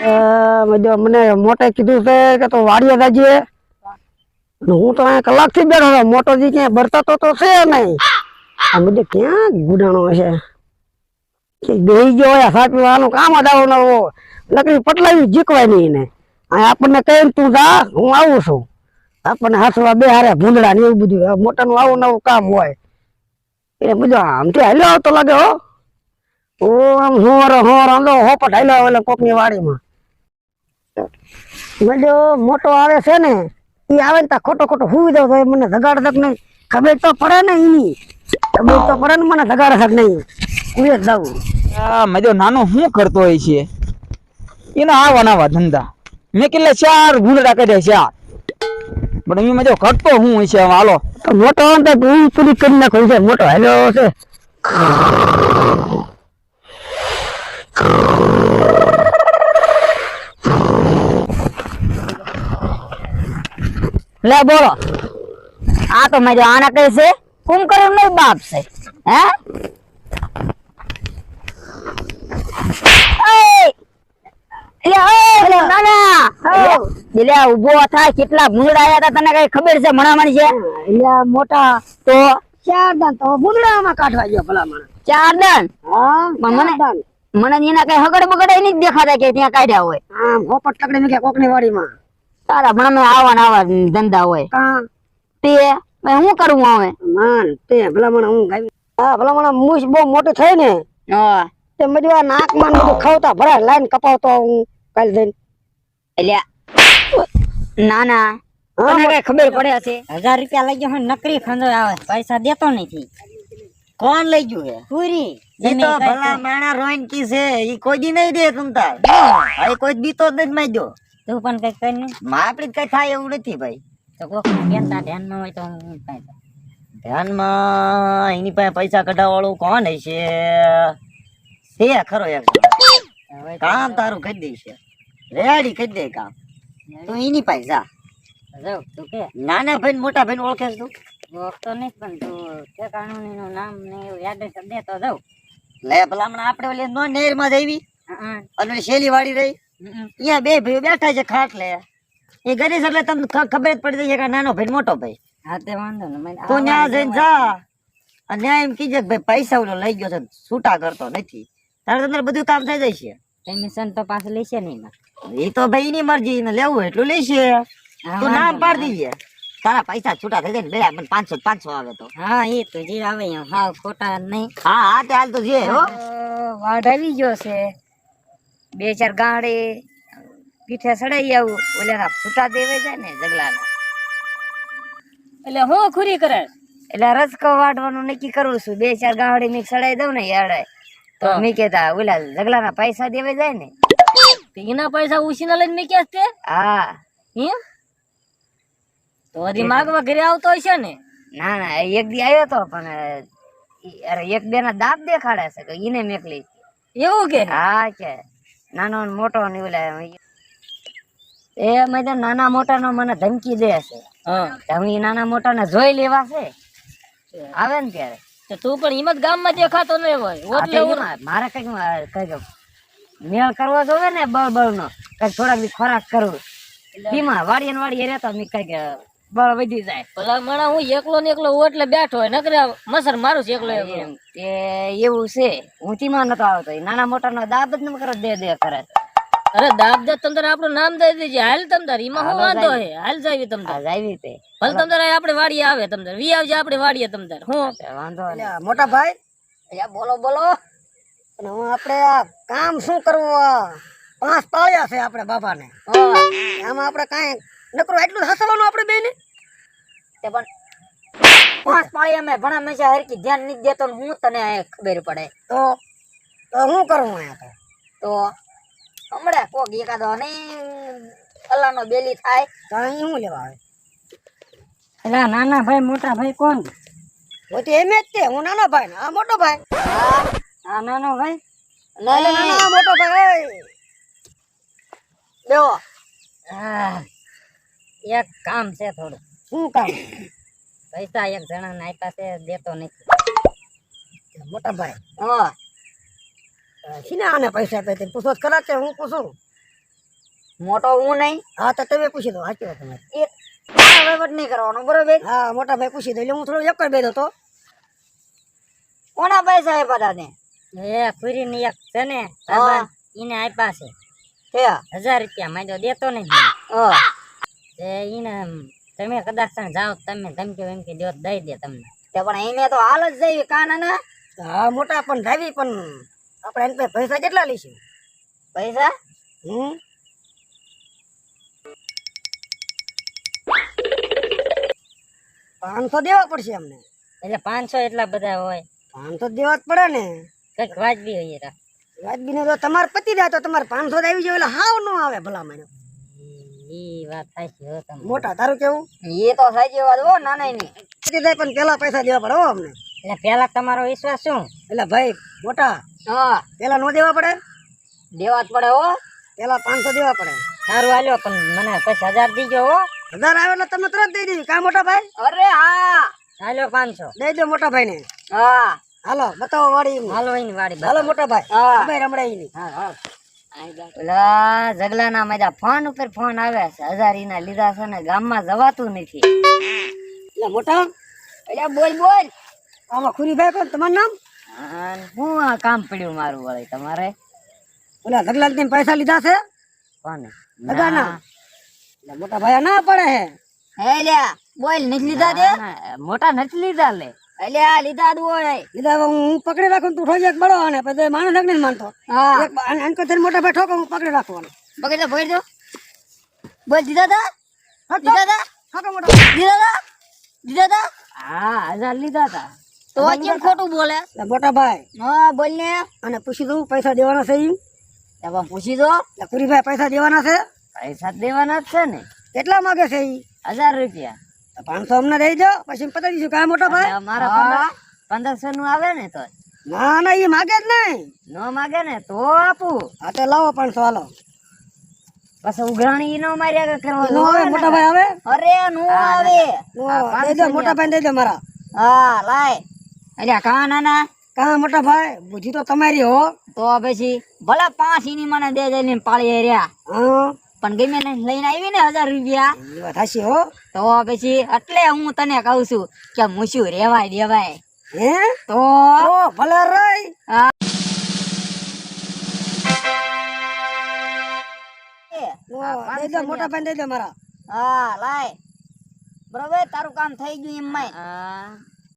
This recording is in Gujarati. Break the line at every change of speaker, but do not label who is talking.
મજો મને મોટે કીધું છે કે તો વાડીએ દાજીએ હું તો અહીંયા કલાકથી બેઠો હતો મોટોજી ક્યાંય ભરતા તો છે નહીં. આ બધે ક્યાં ગુડાણો હશે કે બેહી ગયો હોય સાચું આનું કામ જ નવું લકડી પટલાવી જીકવાય નહીં એને. આપણને કહે તું જા, હું આવું છું. આપણને હાથવા બે હારે ભૂંદડા ને એવું બધું. મોટાનું આવું નવું કામ હોય. એ બધું આમથી હાલ્યો આવતો લાગે હો. આમ હોર હોર હોપટ હાલ્યો આવે એટલે કોકની વાડીમાં. મજો મોટો આવે છે ને એ આવે ને તા ખોટો ખોટો હુઈ જાવ તો મને ધગાડ તક નહીં. ખબર તો પડે ને એની ખબર તો પડે ને મને ધગાડ તક નહીં. જ જાવું
મજો નાનો શું કરતો હોય છે? એના આવા નાવા ધંધા. મેં કેટલા ચાર ભૂંડડા કર્યા ચાર. પણ એમાં મજો કરતો હું હોય છે હાલો.
મોટો આવે તો હું પૂરી કરી નાખું છે મોટો હેલો છે.
લે બોલો. આ તો મેં જો આના કહે છે કુંભકરણ નો બાપ છે હે. એટલે થાય કેટલા ભૂંગળા આવ્યા હતા તને કઈ ખબર છે મણામણ છે?
એટલે મોટા.
તો?
ચાર દાન તો ભૂંગળામાં કાઢવા ગયો ભલા મને
ચાર દન? મને- મને એના કઈ હગડ બગડ નહીં દેખાતા કે ત્યાં કાઢ્યા હોય.
આમ હોપટ લકડી મૂક્યા કોકની વાડીમાં.
તારા ભણા આવા ને આવા ધંધા હોય. તે હવે શું કરવું હવે?
માન તે ભલામણ હું ગાવી. હા ભલામણ મૂછ બહુ મોટું થઈ ને
હા.
તે મજવા નાકમાં બધું ખાવતા ભરા લાઈન કપાવતો હું કાલ જઈને.
એટલે ના ના.
હા,
તને કઈ ખબર પડે હશે?
હજાર રૂપિયા લઈ ગયો નકરી ખંજો આવે. પૈસા દેતો નથી.
કોણ લઈ ગયું હે
પૂરી.
તો ભલા માણા રોઈન કી છે ઈ કોઈ દી નહીં દે તમતાર હવે કોઈ દીતો જ નથી માજો
તું પણ કઈ નહીં
માપડી કઈ થાય એવું નથી ભાઈ.
તો કોક બેનતા ધ્યાનમાં હોય તો હું કાંઈ
ધ્યાનમાં એની પાસે પૈસા કઢાવ વાળું કોણ હશે? છે ખરો એક કામ તારું કરી દઈશ રેડી કરી દે કામ. તું એની પાસે જા.
તું કે?
નાના ભાઈ મોટા ભાઈ ઓળખે છે તું?
ઓળખતો નહીં પણ તું કે કાનૂની નું નામ ને એવું યાદ દે તો જાઉં.
લે ભલામણ આપણે ઓલી નો નેરમાં જઈવી અને શેલી વાળી રહી. અહીંયા બે ભાઈ બેઠા છે ખાટલે એ ગરીશ એટલે તમને ખબર જ પડી જાય કે નાનો ભાઈ મોટો ભાઈ.
હા તે વાંધો ને
તો ન્યા જઈને જા. અને ન્યા એમ કીજે ભાઈ પૈસા ઓલો લઈ ગયો છે છૂટા કરતો નથી. તારે અંદર બધું કામ થઈ જાય
કમિશન તો પાછું લેશે નહીં
એ તો ભાઈ એની મરજી ને લેવું એટલું લેશે. તું નામ પાડી દીજે. તારા પૈસા છૂટા થઈ જાય ને બે મને પાંચસો પાંચસો આવે તો.
હા એ તો જે આવે હા ખોટા નહીં.
હા હા તે હાલ તો જે હો
વાઢ આવી ગયો છે. બે ચાર ગાડે પીઠે સડાઈ આવું ઓલે છૂટા દેવાઈ જાય ને જગલાના એટલે હું ખુરી કરે? એટલે રસકો વાટવાનું નક્કી કરું છું. બે ચાર ગાડી મેં સડાઈ દઉં ને યાડે તો મેં કેતા ઓલા જગલાના પૈસા દેવાઈ જાય ને. એના પૈસા ઉછીના લઈને મેં કે તે હા. એમ તો હજી માગવા ઘરે આવતો હશે ને? ના ના એક દી આવ્યો તો પણ અરે એક બે ના દાંત દેખાડે છે કે ઈને મેકલી. એવું કે? હા કે. નાનો મોટો ને ઓલા એ મેં નાના મોટા નો મને ધમકી દે છે. ધમકી નાના મોટા ને જોઈ લેવા છે. આવે ને ત્યારે. તો તું પણ હિંમત ગામમાં દેખાતો ન હોય. મારે કંઈક કંઈક મેળ કરવો જોવે ને બળ બળ નો કંઈક થોડાક બી ખોરાક કરવું ધીમા વાડીએ ને વાડીએ રહેતો કંઈક બળ વધી જાય.
ભલા માણા હું એકલો ને એકલો હું એટલે બેઠો હોય નકરે મસર મારું છે એકલો એકલો.
તે એવું છે. હું ધીમા નતો આવતો. નાના મોટા નો દાબ જ કરે દે દે કરે.
અરે દાબ દે તમ તારે આપણું નામ દઈ દેજે. હાલ તમ તારે એમાં હું વાંધો હે. હાલ જાવી તમ તારે
આ તે.
ભલે તમ તારે આપણે વાડીએ આવે તમ તારે વી આવજે આપણે વાડીએ તમ તારે હું
વાંધો નહીં.
મોટા ભાઈ. અલ્યા, બોલો બોલો. અને હું આપણે આ કામ શું કરવું? આ પાંચ પાળ્યા છે આપણે બાપાને આમાં આપણે કાંઈ નકરું એટલું હસવાનું આપણે બેને?
તે પણ પાંચ પાળી અમે ભણા મેં હરકી ધ્યાન નહીં દેતો ને હું તને આ ખબર પડે.
તો તો હું કરું અહીંયા તો?
તો હમણાં કોક એકાદો નહીં અલ્લાનો બેલી થાય.
તો અહીં હું લેવા આવે?
એટલે નાના ભાઈ મોટા ભાઈ કોણ?
હું તો એમ જ તે હું નાનો ભાઈ ને આ મોટો ભાઈ.
આ નાનો ભાઈ?
ના ના, ના, ના, મોટો ભાઈ. લેવો
હા. એક કામ છે થોડું.
શું કામ?
પૈસા એક જણા ના આપ્યા છે દેતો નથી.
મોટા ભાઈ
હા.
શીને આને પૈસા આપે તે પૂછો ખરા છે હું પૂછું?
મોટો હું નહીં.
હા તો તમે પૂછી દો સાચી વાત તમારી
એ વહીવટ નહીં કરવાનો બરોબર?
હા મોટા ભાઈ પૂછી દો એટલે હું થોડો એક બેઠો તો
કોના પૈસા આપ્યા દાદા ને
એ ફરી ને એક છે ને એને આપ્યા છે. હજાર રૂપિયા માં દેતો નહીં.
હા.
તે તમે કદાચ ત્યાં જાઓ તમે ધમકી વમકી દો દઈ દે તમને.
તે પણ એને તો હાલ જ જઈ કાના
હા મોટા પણ ડ્રાઈવી પણ આપણે એને પૈસા કેટલા લઈશું?
પૈસા?
હમ? પાંચસો દેવા પડશે અમને.
એટલે પાંચસો એટલા બધા હોય.
પાંચસો દેવા જ પડે ને.
કંઈક વાજબી હોય વાજબી
ને તો તમારે પતી જાય તો તમારે પાંચસો આવી જાય એટલે હાવ ન આવે ભલા મને
ઈ વાત થાય હો તમે
મોટા તારું કેવું?
એ તો સાચી વાત હો નાના ની
પણ પેલા પૈસા દેવા પડે હો અમને.
એટલે પેલા તમારો વિશ્વાસ શું?
એટલે ભાઈ મોટા
હા.
પેલા નો દેવા પડે?
દેવા જ પડે હો.
પેલા પાંચસો દેવા પડે.
સારું હાલ્યો પણ મને પૈસા હજાર દીજો હો.
હજાર આવે એટલે તમે તરત દઈ દીધી કા મોટા ભાઈ?
અરે હા.
હાલ્યો પાંચસો.
દઈ દો મોટા ભાઈ ને
હા.
હાલો બતાવો વાળી
હાલો એની વાડી
હાલો મોટા ભાઈ.
હા.
ભાઈ રમડાઈ ની
પેલા જગલાના મજા ફોન ઉપર ફોન આવે છે. હજારીના લીધા છે ને ગામમાં જવાતું નથી.
એટલે મોટા
એટલે બોલ બોલ.
આમાં ખુરીભાઈ કોણ? તમારું નામ?
હું આ કામ પડ્યું મારું વળી તમારે?
ઓલા જગલાલથી પૈસા લીધા છે?
કોને?
લગાના મોટા ભાઈ ના પડે હે.
હે લ્યા બોલ નથી લીધા દે
મોટા નથી લીધા લે.
એટલે આ લીધા હોય.
લીધા હું પકડી રાખું તું ઠોકી એક બળો અને પછી માણસ એક માનતો.
હા.
એક બા- આને- આને કોઈ થઈને મોટા ભાઈ ઠોકો હું પકડી રાખવાનો.
પકડી લે દો. બોલ દીધા તા? દીધા તા?
ઠોકો મોટા
દીધા તા? દીધા તા?
હા હજાર લીધા તા.
તો કેમ ખોટું બોલે?
મોટા ભાઈ.
હા બોલ ને.
અને પૂછી દઉં પૈસા દેવાના છે ઈ?
પણ પૂછી દો.
પૂરી ભાઈ પૈસા દેવાના છે?
પૈસા દેવાના જ છે ને.
કેટલા માંગે છે એ
હજાર રૂપિયા.
પાંચસો અમને દઈ દો પછી પતાવી દઈશું કા મોટા ભાઈ.
મારા પંદરસો નું આવે ને તો
ના ના એ માગે જ નહીં.
ન માગે ને તો આપું.
હા તો લાવો પાંચસો હાલો.
પછી ઉઘરાણી નો માર્યા
નો આવે મોટા ભાઈ આવે?
અરે નો આવે.
દઈ દો મોટા ભાઈ દઈ દો મારા.
હા લાય. એટલે કા નાના
કા મોટા ભાઈ? બુદ્ધિ તો તમારી હો.
તો પછી ભલે પાંચ ઈની મને દે જઈને પાળી રહ્યા
હા.
પણ ગમે ને લઈને આવી ને હજાર રૂપિયા.
થશે હો.
તો પછી એટલે હું તને કહું છું કે મૂછું રેવાય દેવાય.
હે?
તો
ભલે રહી
હા.
મોટા ભાઈ દઈ દો મારા.
હા લાય. બરોબર તારું કામ થઈ ગયું એમ
હા.